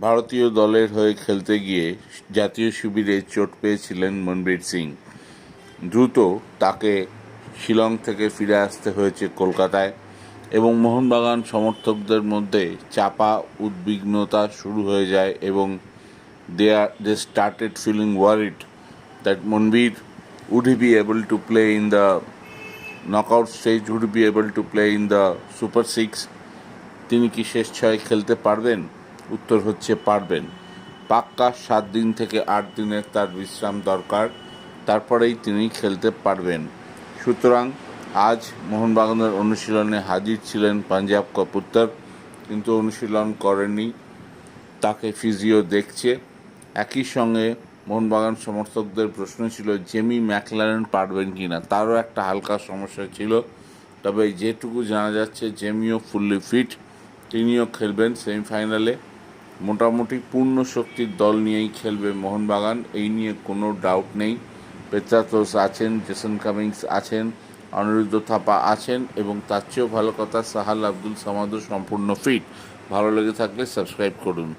ভারতীয় দলের হয়ে খেলতে গিয়ে জাতীয় শিবিরে চোট পেয়েছিলেন মনবীর সিং। দ্রুত তাকে শিলং থেকে ফিরে আসতে হয়েছে কলকাতায় এবং মোহনবাগান সমর্থকদের মধ্যে চাপা উদ্বিগ্নতা শুরু হয়ে যায় এবং they are they started feeling worried that Manveer would able to play in the knockout stage, would he be able to play in the super six? তিনি কি শেষ ছয় খেলতে পারবেন? উত্তর হচ্ছে পারবেন। পাক্কা সাত দিন থেকে আট দিনের তার বিশ্রাম দরকার, তারপরেই তিনি খেলতে পারবেন। সুতরাং আজ মোহনবাগানের অনুশীলনে হাজির ছিলেন পাঞ্জাব কপুত্তর কিন্তু অনুশীলন করেনি তাকে ফিজিও দেখছে। একই সঙ্গে মোহনবাগান সমর্থকদের প্রশ্ন ছিল, জেমি ম্যাকলারেন পারবেন কি না? তারও একটা হালকা সমস্যা ছিল, তবে যেটুকু জানা যাচ্ছে, জেমিও ফুললি ফিট, তিনিও খেলবেন সেমিফাইনালে। মোটামুটি পূর্ণ শক্তির দল নিয়েই খেলবে মোহনবাগান, এই নিয়ে কোনো ডাউট নেই। পেত্রাতোস আছেন, জেসন কামিংস আছেন, অনিরুদ্ধ থাপা আছেন এবং তার চেয়েও ভালো কথা সাহাল আব্দুল সামাদও সম্পূর্ণ ফিট ভালো লেগে থাকলে সাবস্ক্রাইব করুন।